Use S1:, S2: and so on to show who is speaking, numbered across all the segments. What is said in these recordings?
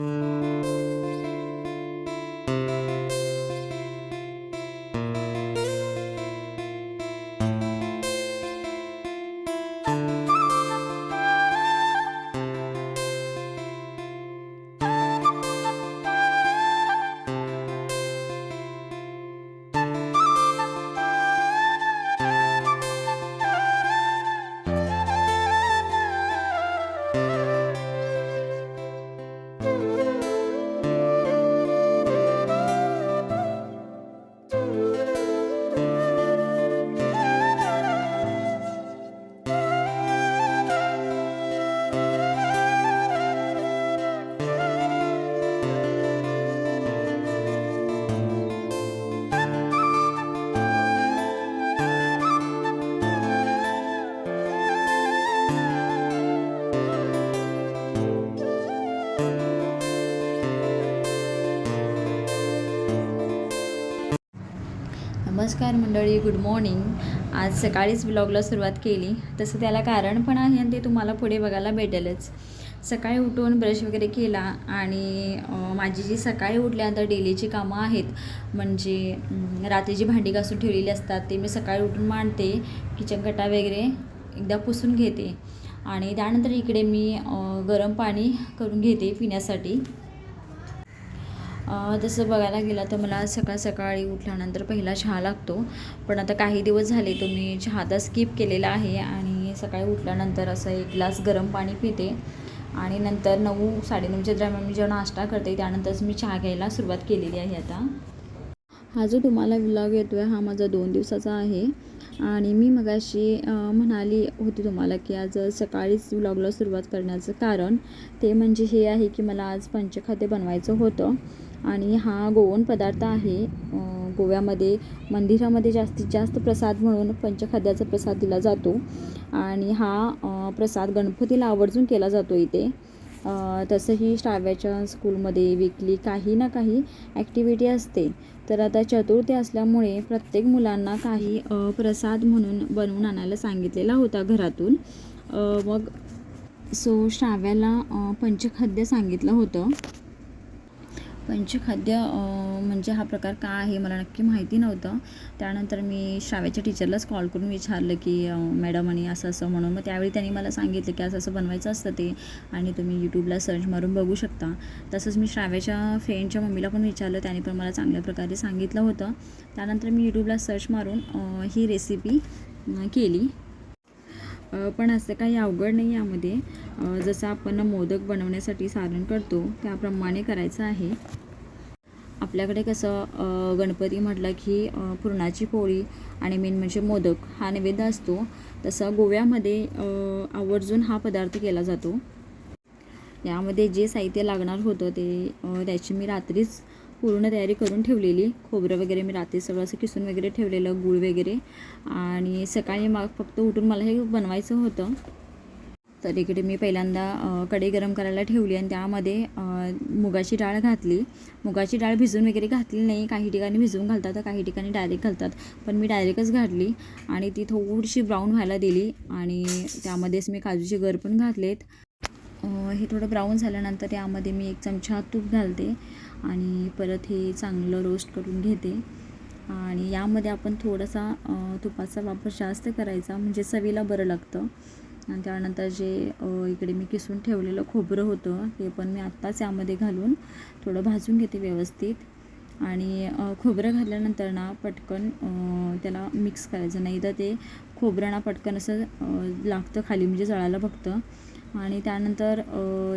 S1: Música नमस्कार मंडळी good morning आज सकाळीच ब्लॉगला सुरुवात केली. तसं त्याला कारण पण आहे आणि ते तुम्हाला पुढे बघायला भेटेलच. सकाळी उठून ब्रश वगैरे केला आणि माझी जी सकाळी उठल्यानंतर डेलीची कामं आहेत म्हणजे रात्री रात्रीची भांडी घासून ठेवलेली असतात ते मी सकाळी उठून मांडते किचन कटा वगैरे एकदा पुसून घेते. आणि त्यानंतर इकडे मी गरम पाणी करून घेते पिण्यासाठी. तसं बघायला गेलं तर मला सकाळ सकाळी उठल्यानंतर पहिला चहा लागतो. पण आता काही दिवस झाले तो मी चहाचा स्किप केलेला आहे आणि सकाळी उठल्यानंतर असं एक ग्लास गरम पाणी पिते. आणि नंतर नऊ साडेनऊच्या दरम्यान मी जेव्हा नाश्ता करते त्यानंतरच मी चहा घ्यायला सुरुवात केलेली आहे आता. हा जो तुम्हाला व्लॉग येतो आहे हा माझा दोन दिवसाचा आहे. आणि मी मगाशी म्हणाली होती तुम्हाला की आज सकाळीच व्लॉगला सुरुवात करण्याचं कारण ते म्हणजे हे आहे की मला आज पंचखाद्य बनवायचं होतं. आणि हा गोवन पदार्थ आहे. गोव्यामध्ये मंदिरामध्ये जास्तीत जास्त प्रसाद म्हणून पंचखाद्याचा प्रसाद दिला जातो. आणि हा प्रसाद गणपतीला आवर्जून केला जातो इथे. तसंही श्राव्याच्या स्कूलमध्ये विकली काही ना काही ॲक्टिव्हिटी असते. तर आता चतुर्थी असल्यामुळे प्रत्येक मुलांना काही प्रसाद म्हणून बनवून आणायला सांगितलेला होता घरातून. मग सो श्राव्याला पंचखाद्य सांगितलं होतं. पंचखाद्य म्हणजे हा प्रकार का आहे मला नक्की माहिती नव्हतं. त्यानंतर मी श्राव्याच्या टीचरलाच कॉल करून विचारलं की मॅडम आणि असं असं म्हणून. मग त्यावेळी त्यांनी मला सांगितलं की असं असं बनवायचं असतं ते आणि तुम्ही यूट्यूबला सर्च मारून बघू शकता. तसंच मी श्राव्याच्या फ्रेंडच्या मम्मीला पण विचारलं. त्याने पण मला चांगल्या प्रकारे सांगितलं होतं. त्यानंतर मी यूट्यूबला सर्च मारून ही रेसिपी केली. पण असं काही अवघड नाही यामध्ये. जसं आपण मोदक बनवण्यासाठी सारण करतो त्याप्रमाणे करायचं आहे. आपल्याकडे कसं गणपती म्हटलं की पुरणाची पोळी आणि मेन म्हणजे मोदक हा नैवेद्य असतो. तसं गोव्यामध्ये आवर्जून हा पदार्थ केला जातो. यामध्ये जे साहित्य लागणार होतं ते त्याची मी रात्रीच पूर्ण तयारी करून ठेवलेली. खोबरं वगैरे मी रात्री सगळं असं किसून वगैरे ठेवलेलं गूळ वगैरे. आणि सकाळी मग फक्त उठून मला हे बनवायचं होतं. तर इकडे मी पहिल्यांदा कढई गरम करायला ठेवली आणि त्यामध्ये मुगाची डाळ घातली. मुगाची डाळ भिजून वगैरे घातली नाही. काही ठिकाणी भिजवून घालतात तर काही ठिकाणी डायरेक्ट घालतात. पण मी डायरेक्टच घातली आणि ती थोडीशी ब्राऊन व्हायला दिली. आणि त्यामध्येच मी काजूचे गर पण घातलेत. हे थोडं ब्राऊन झाल्यानंतर यामध्ये मी एक चमचा तूप घालते आणि परत हे चांगलं रोस्ट करून घेते. आणि यामध्ये आपण थोडासा तुपाचा वापर जास्त करायचा म्हणजे चवीला बरं लागतं. आणि त्यानंतर जे इकडे मी किसून ठेवलेलं खोबरं होतं ते पण मी आत्ताच यामध्ये घालून थोडं भाजून घेते व्यवस्थित. आणि खोबरं घातल्यानंतर ना पटकन त्याला मिक्स करायचं. नाही तर ते खोबरं ना पटकन असं लागतं खाली म्हणजे जळायला बघतं आणि त्यानंतर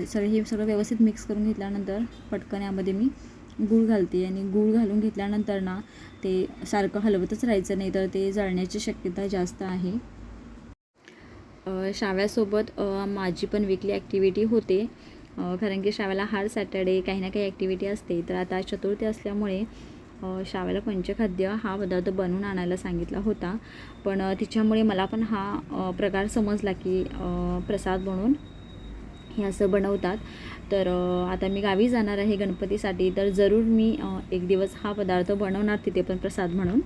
S1: सगळे हे सगळं व्यवस्थित मिक्स करून घेतल्यानंतर पटकन यामध्ये मी गूळ घालते. आणि गूळ घालून घेतल्यानंतर ना ते सारखं हलवतच राहायचं नाही तर ते जळण्याची शक्यता जास्त आहे. शाव्यासोबत माझी पण विकली ॲक्टिव्हिटी होते. कारण की शाव्याला हर सॅटर्डे काही ना काही ॲक्टिव्हिटी असते. तर आता चतुर्थी असल्यामुळे अ, पंचखाद्य हा पदार्थ बनवून आणायला सांगितला होता. पण तिच्यामुळे मला पण हा प्रकार समजला की प्रसाद म्हणून हे असं बनवतात. तर आता मी गावी जाणार आहे गणपतीसाठी तर जरूर मी एक दिवस हा पदार्थ बनवणार तिथे पण प्रसाद म्हणून.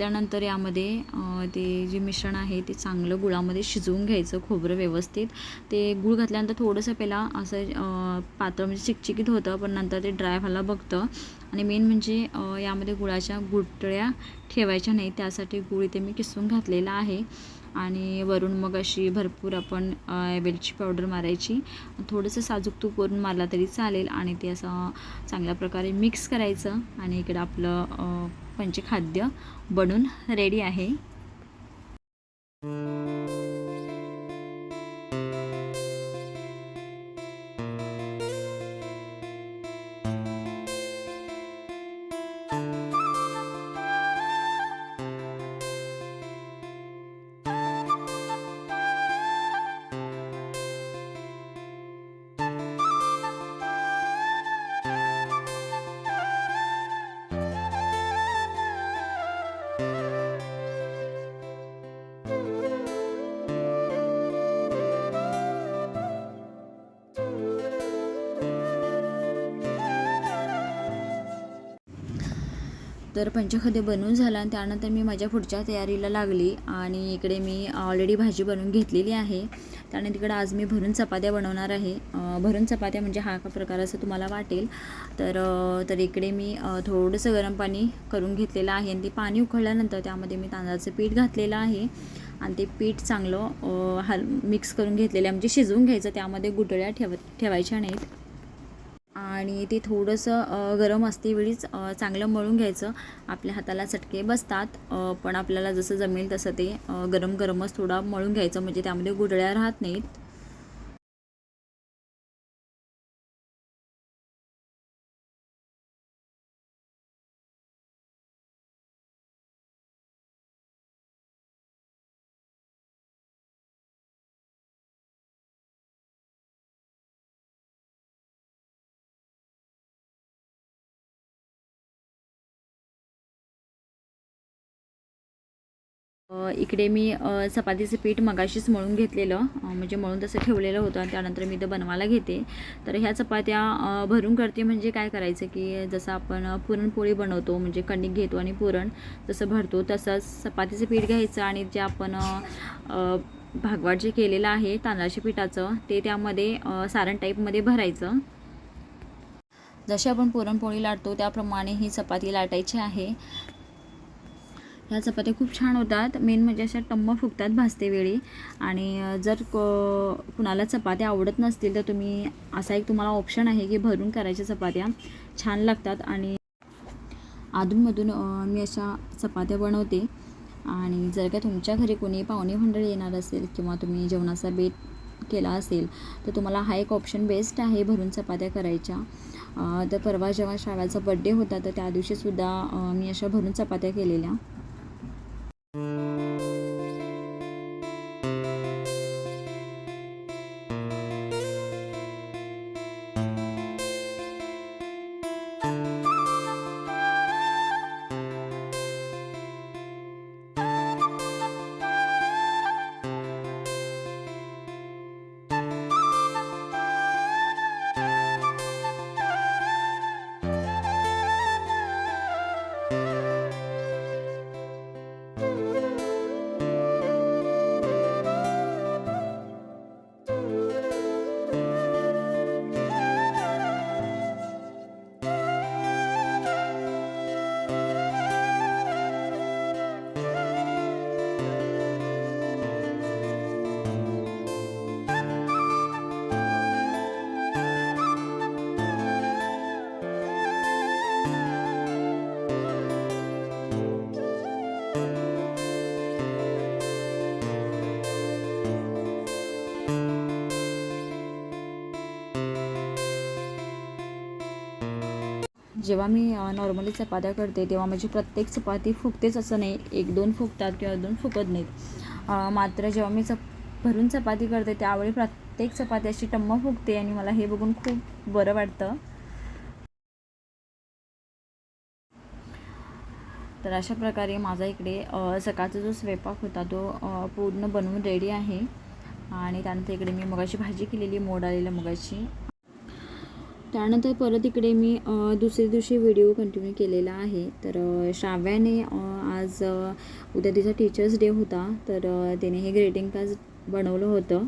S1: घातल्यानंतर यामध्ये ते जे मिश्रण आहे ते चांगलं गुळामध्ये शिजवून घ्यायचं खोबरं व्यवस्थित. ते गूळ घातल्यानंतर थोडंसं पहिला असं पातळ म्हणजे चिकचिकीत होतं पण नंतर ते ड्राय व्हायला बघतं. आणि मेन म्हणजे यामध्ये गुळाच्या गुटळ्या ठेवायच्या नाही त्यासाठी गुळ इथे मी किसून घातलेला आहे. आणि वरून मग अशी भरपूर आपण वेलची पावडर मारायची. थोडंसं साजूक तूप वरून मारला तरी चालेल आणि ते असं चांगल्या प्रकारे मिक्स करायचं आणि इकडं आपलं पंचखाद्य बनून रेडी आहे. तर पंचखाद्य बनवून झालं आणि त्यानंतर मी माझ्या पुढच्या तयारीला लागली आणि इकडे मी ऑलरेडी भाजी बनवून घेतलेली आहे. त्याने तिकडे आज मी भरून चपात्या बनवणार आहे. भरून चपात्या म्हणजे हा का प्रकार असं तुम्हाला वाटेल. तर तर इकडे मी थोडंसं गरम पाणी करून घेतलेलं आहे आणि ते पाणी उकळल्यानंतर त्यामध्ये मी तांदळाचं पीठ घातलेलं आहे. आणि ते पीठ चांगलं हल मिक्स करून घेतलेलं आहे. म्हणजे शिजवून घ्यायचं त्यामध्ये गुटळ्या ठेव ठेवायच्या नाहीत. आणि ते थोडंसं गरम असते वेळीच चांगलं मळून घ्यायचं. आपल्या हाताला चटके बसतात पण आपल्याला जसं जमेल तसं ते गरम गरमच थोडा मळून घ्यायचं. म्हणजे त्यामध्ये गुडळ्या राहत नाहीत. इकडे मी चपातीचं पीठ मगाशीच मळून घेतलेलं म्हणजे मळून तसं ठेवलेलं होतं आणि त्यानंतर मी ते बनवायला घेते. तर ह्या चपात्या भरून करते म्हणजे काय करायचं की जसं आपण पुरणपोळी बनवतो म्हणजे कणिक घेतो आणि पुरण जसं भरतो तसंच चपातीचं पीठ घ्यायचं आणि जे आपण भागवाट जे केलेलं आहे तांदळाच्या पिठाचं ते त्यामध्ये सारण टाईपमध्ये भरायचं. जशी आपण पुरणपोळी लाटतो त्याप्रमाणे ही चपाती लाटायची आहे. ह्या चपात्या खूप छान होतात. मेन म्हणजे अशा टम्म फुगतात भाजते वेळी आणि जर क कुणाला चपात्या आवडत नसतील तर तुम्ही असा एक तुम्हाला ऑप्शन आहे की भरून करायच्या चपात्या. छान लागतात आणि अधूनमधून मी अशा चपात्या बनवते. आणि जर का तुमच्या घरी कोणी पाहुणे मंडळी येणार असेल किंवा तुम्ही जेवणाचा बेत केला असेल तर तुम्हाला हा एक ऑप्शन बेस्ट आहे भरून चपात्या करायच्या. तर परवा जेव्हा शाळेचा बड्डे होता तर त्या दिवशीसुद्धा मी अशा भरून चपात्या केलेल्या. जेव्हा मी नॉर्मली चपात्या करते तेव्हा माझी प्रत्येक चपाती फुगतेच असं नाही. एक दोन फुगतात किंवा दोन फुगत नाहीत. मात्र जेव्हा मी चप भरून चपाती करते त्यावेळी प्रत्येक चपाती अशी टम्म फुगते आणि मला हे बघून खूप बरं वाटतं. तर अशा प्रकारे माझा इकडे सकाळचा जो स्वयंपाक होता तो पूर्ण बनवून रेडी आहे. आणि त्यानंतर इकडे मी मुगाची भाजी केलेली मोड आलेल्या मुगाची त्यानंतर परत इकडे मी दुसऱ्या दिवशी व्हिडिओ कंटिन्यू केलेला आहे. तर श्राव्याने आज उद्या तिचा टीचर्स डे होता. तर तिने हे ग्रीटिंग कार्ड बनवलं होतं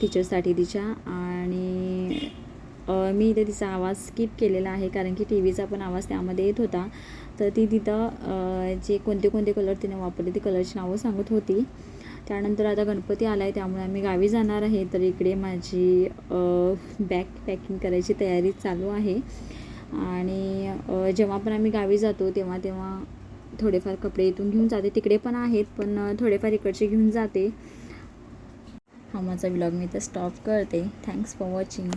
S1: टीचर्ससाठी तिच्या. आणि मी इथे तिचा आवाज स्किप केलेला आहे कारण की टी व्हीचा पण आवाज त्यामध्ये येत होता. तर ती तिथं जे कोणते कोणते कलर तिने वापरले ती कलरची नावं सांगत होती. त्यानंतर आता गणपती आला आहे त्यामुळे आम्ही गावी जाणार आहे. तर इकडे माझी बॅग पॅकिंग करायची तयारी चालू आहे. आणि जेव्हा पण आम्ही गावी जातो तेव्हा तेव्हा थोडेफार कपडे इथून घेऊन जाते. तिकडे पण आहेत पण थोडेफार इकडचे घेऊन जाते. हा माझा ब्लॉग मी तर स्टॉप करते. Thanks for watching